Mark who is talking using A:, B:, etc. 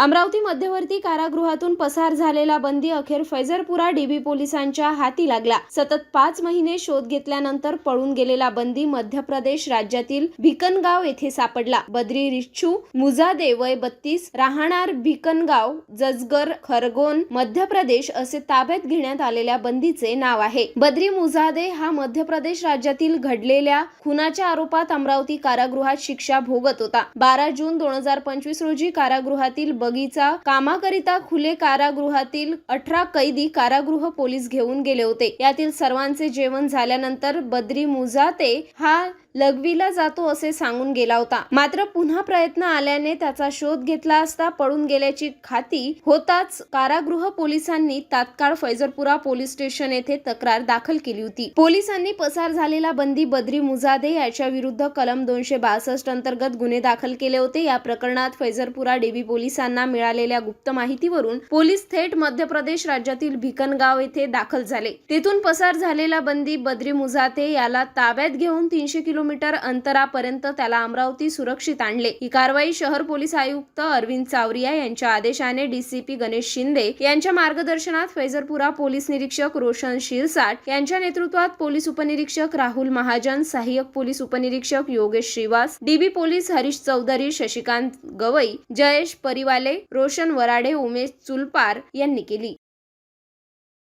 A: अमरावती मध्यवर्ती कारागृहातून पसार झालेला बंदी अखेर फैजरपुरा डीबी पोलिसांच्या हाती लागला. सतत पाच महिने शोध घेतल्यानंतर पळून गेलेला बंदी मध्य प्रदेश राज्यातील भिकनगाव येथे सापडला. बद्री रिच्छू मुजादे वय बत्तीस राहणार भिकनगाव जजगर खरगोन मध्य प्रदेश असे ताब्यात घेण्यात आलेल्या बंदीचे नाव आहे. बद्री मुजादे हा मध्य प्रदेश राज्यातील घडलेल्या खुनाच्या आरोपात अमरावती कारागृहात शिक्षा भोगत होता. बारा जून दोन हजार पंचवीस रोजी कारागृहातील बगीचा कामाकरिता खुले कारागृहातील अठरा कैदी कारागृह पोलीस घेऊन गेले होते. यातील सर्वांचे जेवण झाल्यानंतर बद्री मुजाते हा लघवीला जातो असे सांगून गेला होता. मात्र पुन्हा प्रयत्न आल्याने त्याचा शोध घेतला असता पळून गेल्याची खाती होताच कारागृह पोलिसांनी तात्काळ फैजरपुरा पोलीस स्टेशन येथे तक्रार दाखल केली होती. पोलिसांनी पसार झालेला बंदी बद्री मुजादे याच्या विरुद्ध कलम दोनशे बासष्ट अंतर्गत गुन्हे दाखल केले होते. या प्रकरणात फैजरपुरा डेबी पोलिसांना मिळालेल्या गुप्त माहितीवरून पोलीस थेट मध्य प्रदेश राज्यातील भिकनगाव येथे दाखल झाले. तेथून पसार झालेला बंदी बद्री मुजाते याला ताब्यात घेऊन तीनशे किलो किलोमीटर अंतरापर्यंत त्याला अमरावती सुरक्षित आणले. ही कारवाई शहर पोलीस आयुक्त अरविंद चावरिया यांच्या आदेशाने डीसीपी गणेश शिंदे यांच्या मार्गदर्शनात फैजरपुरा पोलीस निरीक्षक रोशन शिरसाट यांच्या नेतृत्वात पोलीस उपनिरीक्षक राहुल महाजन सहाय्यक पोलीस उपनिरीक्षक योगेश श्रीवास डीबी पोलीस हरीश चौधरी शशिकांत गवई जयेश परिवाले रोशन वराडे उमेश चुलपार यांनी केली.